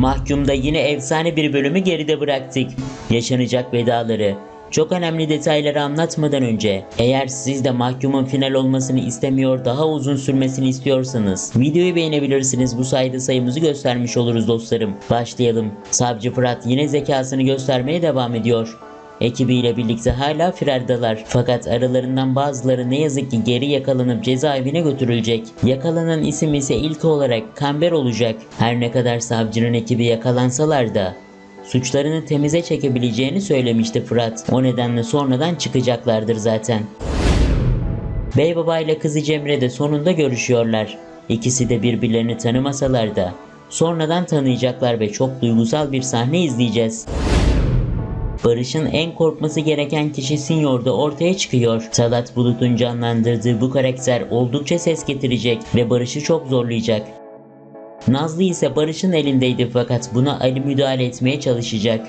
Mahkumda yine efsane bir bölümü geride bıraktık. Yaşanacak vedaları. Çok önemli detayları anlatmadan önce eğer siz de mahkumun final olmasını istemiyor daha uzun sürmesini istiyorsanız videoyu beğenebilirsiniz bu sayede sayımızı göstermiş oluruz dostlarım. Başlayalım. Savcı Fırat yine zekasını göstermeye devam ediyor. Ekibiyle birlikte hala firardalar. Fakat aralarından bazıları ne yazık ki geri yakalanıp cezaevine götürülecek. Yakalanan isim ise ilk olarak Kamber olacak. Her ne kadar savcının ekibi yakalansalar da suçlarını temize çekebileceğini söylemişti Fırat. O nedenle sonradan çıkacaklardır zaten. Bey Baba ile kızı Cemre de sonunda görüşüyorlar. İkisi de birbirlerini tanımasalar da sonradan tanıyacaklar ve çok duygusal bir sahne izleyeceğiz. Barış'ın en korkması gereken kişi Sinyor da ortaya çıkıyor. Talat Bulut'un canlandırdığı bu karakter oldukça ses getirecek ve Barış'ı çok zorlayacak. Nazlı ise Barış'ın elindeydi fakat buna Ali müdahale etmeye çalışacak.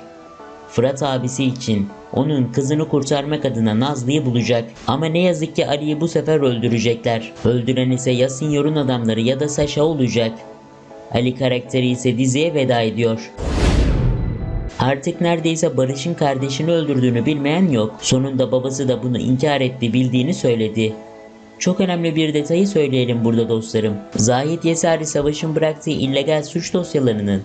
Fırat abisi için onun kızını kurtarmak adına Nazlı'yı bulacak. Ama ne yazık ki Ali'yi bu sefer öldürecekler. Öldüren ise ya Sinyor'un adamları ya da Saşa olacak. Ali karakteri ise diziye veda ediyor. Artık neredeyse Barış'ın kardeşini öldürdüğünü bilmeyen yok. Sonunda babası da bunu inkar etti bildiğini söyledi. Çok önemli bir detayı söyleyelim burada dostlarım. Zahit Yesari Savaş'ın bıraktığı illegal suç dosyalarının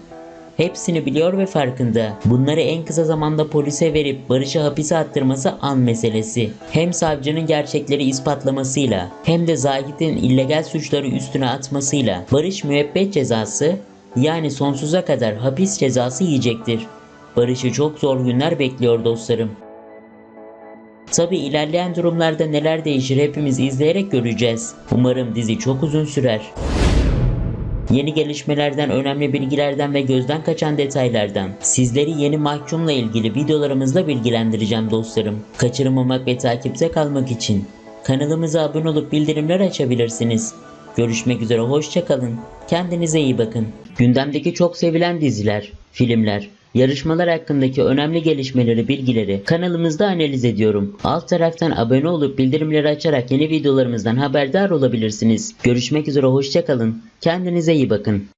hepsini biliyor ve farkında. Bunları en kısa zamanda polise verip Barış'ı hapise attırması an meselesi. Hem savcının gerçekleri ispatlamasıyla hem de Zahit'in illegal suçları üstüne atmasıyla Barış müebbet cezası yani sonsuza kadar hapis cezası yiyecektir. Barış'ı çok zor günler bekliyor dostlarım. Tabi ilerleyen durumlarda neler değişir hepimiz izleyerek göreceğiz. Umarım dizi çok uzun sürer. Yeni gelişmelerden, önemli bilgilerden ve gözden kaçan detaylardan sizleri yeni mahkumla ilgili videolarımızla bilgilendireceğim dostlarım. Kaçırmamak ve takipte kalmak için kanalımıza abone olup bildirimler açabilirsiniz. Görüşmek üzere hoşçakalın. Kendinize iyi bakın. Gündemdeki çok sevilen diziler, filmler, yarışmalar hakkındaki önemli gelişmeleri, bilgileri kanalımızda analiz ediyorum. Alt taraftan abone olup bildirimleri açarak yeni videolarımızdan haberdar olabilirsiniz. Görüşmek üzere hoşçakalın. Kendinize iyi bakın.